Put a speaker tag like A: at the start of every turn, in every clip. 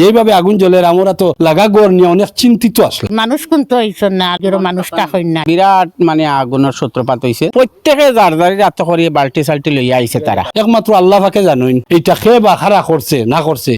A: যেইভাবে আগুন জ্বলে আমরা তো লাগা গড় নিয়ে অনেক চিন্তিত আসলে।
B: মানুষ কিন্তু হইছেন না আগের মানুষটা হই না।
C: বিরাট মানে আগুনের সূত্রপাত হয়েছে প্রত্যেকে যার যার রাত করিয়ে বাল্টি সাল্টি লইয়া আইছে তারা।
A: একমাত্র আল্লাহ পাকে জানুন এটা খেয়ে বা খারা করছে না করছে।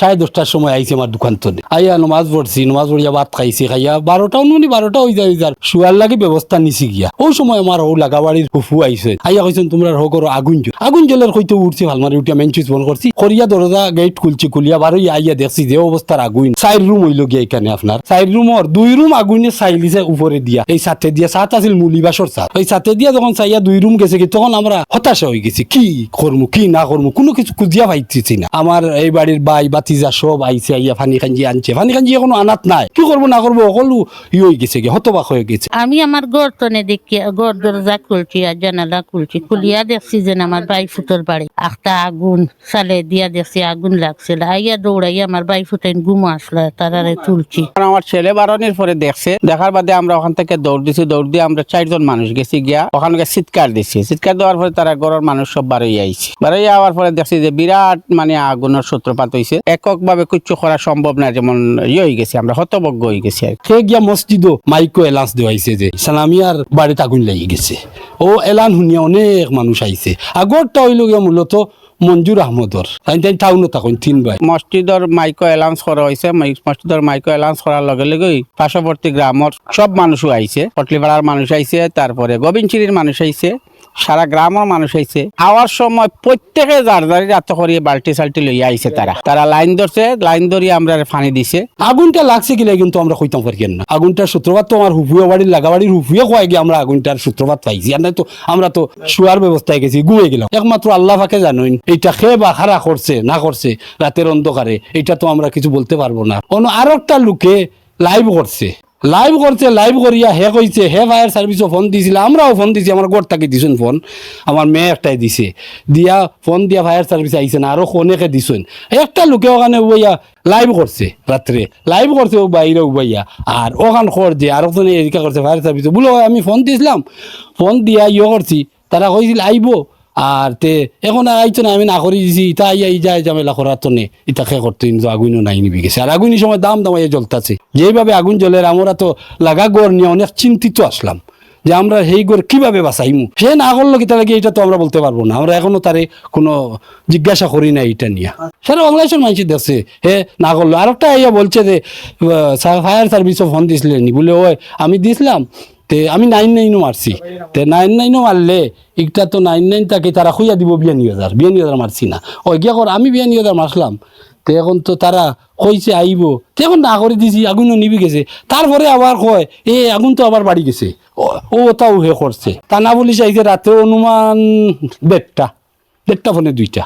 A: সাড়ে দশটার সময় আইছে আমার দোকান তো আইয়া নমাজ পড়ছি, নমাজ পড়িয়া ভাত খাইছি, খাইয়া বারোটা উনি বারোটা হয়ে যায় যার শুয়ার লাগে ব্যবস্থা নিছি গিয়া। ওই সময় আমার ও লাগা বাড়ির ফুফু আইছে। আইয়া কইছেন, তোমরা হো করো আগুন জ্বল। আগুন জ্বলের কইতে উঠছি ভালমারি উঠিয়া মেন সুইচ বন্ধ করছি। করিয়া দরজা গেট খুলছি, খুলিয়া বারোই আইয়া দেখছি যে অবস্থার আগুন। চার রুম হইল গিয়া এখানে আপনার। চার রুমর দুই রুম আগুনে চাইলিছে উপরে দিয়া। এই সাথে দিয়া সাত আছিল মুলিবাসর সাথ ওই সাথে দিয়া যখন চাইয়া দুই রুম গেছে কি তখন আমরা হতাশা হয়ে গেছি। কি করমু, কি না করমু, কোনো কিছু খুঁজিয়া পাইতেছি না। আমার এই বাড়ির বাই বাতিজা সব আইছে, আইয়া ফানি খাঞ্জি আনছে। ফানি খাঞ্জি কোনো আনাত নাই। কি করব, না করব, সকলো ই হয়ে গেছে কি হতবাক হয়ে গেছে।
B: আমি আমার গড় তনে দেখি গড় দরজা খুলছি আর জানালা খুলছি। খুলিয়া দেখছি যে আমার বাই ফুটোর বাড়ি। একটা আগুন সালে দিয়া দেখছি আগুন লাগছিল। আইয়া দৌড়াইয়া আমার বাই ফুটাইন ঘুম আসলো তারারে তুলছি।
C: আমার ছেলে বারণের পরে দেখছে দেখার বাদে আমরা ওখান থেকে দৌড় দিছি দৌড় দিয়ে আমরা চারজন মানুষ গেছি গিয়া ওখানে চিৎকার দিছি। চিৎকার দেওয়ার পরে তারা ঘরের মানুষ সব বারোই আইছে। বারোই আওয়ার পরে দেখছি যে বিরাট মানে আগুনের সূত্রপাত হয়েছে একক ভাবে কিচ্ছু করা সম্ভব না যেমন ইয়ে হয়ে গেছে আমরা হতভজ্ঞ হয়ে গেছি আর কি।
A: সে গিয়া মসজিদও মাইকো এলান্স দেওয়াইছে যে সালামিয়ার বাড়িতে আগুন লাগি গেছে। ও এলান শুনিয়া অনেক মানুষ আইছে। আগরটা হইল গিয়া মূলত মঞ্জুর আহমদর তাই থাকুন, তিন ভাই।
C: মসজিদর মাইকো এলাউন্স করা হয়েছে মসজিদর মাইকো এলাউন্স করার লগে লগে পার্শ্ববর্তী গ্রামর সব মানুষও আইছে পটলিপাড়ার মানুষ আইছে তারপরে গোবিনচিরির মানুষ আইছে সারা গ্রামের মানুষ আইছে। আওয়ার সময় প্রত্যেকে যার যারি রাত করিয়ে বাল্টি সাল্টি লইয়া আইছে তারা। তারা লাইন ধরছে, লাইন ধরিয়ে আমরা ফানি দিছে।
A: আগুনটা লাগছে কিনা কিন্তু আমরা কইতাম পারি না। আগুনটার সূত্রপাত তো আমার হুফুয়া বাড়ির লাগা বাড়ির হুফুয়ে কয়ে গিয়ে আমরা আগুনটার সূত্রপাত পাইছি। আর তো আমরা তো শুয়ার ব্যবস্থায় গেছি ঘুমিয়ে গেলাম। একমাত্র আল্লাহ ফাকে জানুন এইটা খেয়ে বা খারা করছে, না করছে, রাতের অন্ধকারে এটা তো আমরা কিছু বলতে পারব না। অন্য আর একটা লোকে লাইভ করছে। লাইভ করছে লাইভ করিয়া হে কইছে, হে ফায়ার সার্ভিসও ফোন দিছিল আমরাও ফোন দিছি, আমার ঘর থেকে দিছেন ফোন আমার মেয়ে একটাই দিছে। দিয়া ফোন দিয়া ফায়ার সার্ভিস আইছে না, আরও অনেকে দিছেন। একটা লোকে ওখানে বইয়া লাইভ করছে রাত্রে। লাইভ করছে ও বাইরে উবাইয়া। আর ওখান খর যে আর ওখানে এদিকে করছে ফায়ার সার্ভিস বলো, আমি ফোন দিছিলাম। ফোন দিয়া ইয়ে করছি, তারা কইছিল আইবো। আর তে, এখন আইতো না, আমি না করে দিছি ইটা আইয়া যায় ঝামেলা করার তো নে ইটা খে করতো, কিন্তু আগুনও নাই নিবি গেছে। আর আগুনের সময় দাম দামাইয়া জ্বলতাছে। যেইভাবে আগুন জ্বলের আমরা তো লাগা গড় নিয়ে অনেক চিন্তিত আসলাম, যে আমরা সেই গড় কীভাবে বাঁচাইমু? সে না করল কি তাহলে এটা তো আমরা বলতে পারব না। আমরা এখনও তারে কোনো জিজ্ঞাসা করি না এটা নিয়ে। সারা বাংলাদেশের মানুষ দেখছে, হে, না করল। আর একটা ইয়া বলছে যে ফায়ার সার্ভিসও ফোন দিছিলেন। বলে, ওই, আমি দিছিলাম তে আমি নাইন নাইনও মারছি। তে নাইন নাইনও মারলে একটা তো নাইন নাইন তাকে তারা খুঁজা দিব বিয়ানি হাজার। বিয়ানি হাজার মারছি না। ওই গিয়া কর, আমি বিয়ানি হাজার মারলাম। তে এখন তো তারা কইছে আইব। তে এখন না করে দিছি আগুনও নিবি গেছে। তারপরে আবার কয়, এ, আগুন তো আবার বাড়ি গেছে। ও- তাও হে করছে। তা না বলিস আইছে রাতে অনুমান দেড়টা দেড়টা ফোনে দুইটা।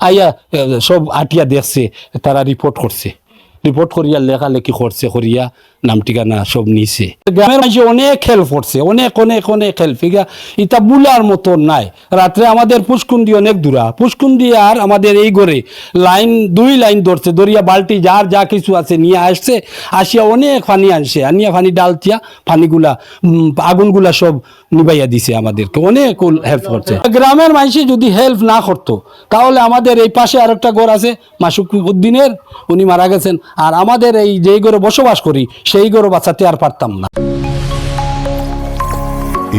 A: আইয়া সব আটিয়া দেখছে, তারা রিপোর্ট করছে। রিপোর্ট করিয়া লেখালেখি করছে করিয়া নাম ঠিকানা সব নিছে। গ্রামের মানুষ অনেক হেল্প করছে অনেক অনেক অনেক হেল্প ইগা ইটা বুলার মতো নাই। রাত্রে আমাদের পুষ্কুন্দি অনেক দূরা। পুষ্কুন্দি আর আমাদের এই ঘরে লাইন দুই লাইন ধরছে। ধরিয়া বালতি যার যা কিছু আছে নিয়ে আসছে আসিয়া অনেক পানি আনছে। আনিয়া পানি ডালতিয়া পানিগুলা উম, আগুনগুলা সব নিবাইয়া দিছে আমাদেরকে। অনেক হেল্প করছে। গ্রামের মানুষে যদি হেল্প না করতো তাহলে আমাদের এই পাশে আরেকটা ঘর আছে মাসুক উদ্দিনের উনি মারা গেছেন। আর আমাদের এই যেই গরু বসবাস করি, সেই গরু বাঁচাতে আর পারতাম না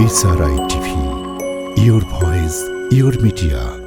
D: SRI TV your voice your media.